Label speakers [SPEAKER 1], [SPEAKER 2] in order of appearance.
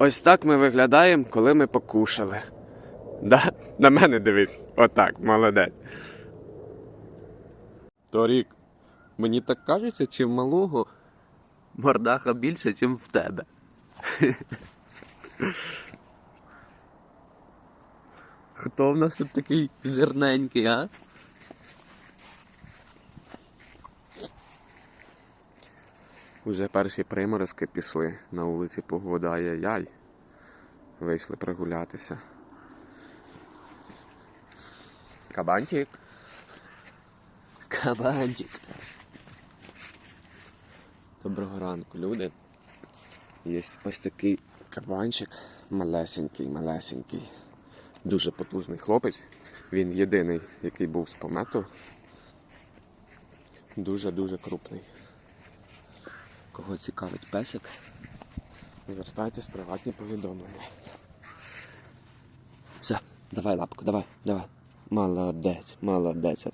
[SPEAKER 1] Ось так ми виглядаємо, коли ми покушали. Да? На мене дивись. Отак, молодець. Торік, мені так кажеться, чи в малого мордаха більше, ніж в тебе. Хто в нас тут такий жирненький, а? Уже перші приморозки пішли на вулиці погода ай-яй-яй. Вийшли прогулятися. Кабанчик. Кабанчик. Доброго ранку, люди. Є ось такий кабанчик, малесенький, малесенький. Дуже потужний хлопець. Він єдиний, який був з помету. Дуже-дуже крупний. Кого цікавить песик, звертайтесь в приватні повідомлення. Все, давай лапку, давай, давай. Молодець, молодець.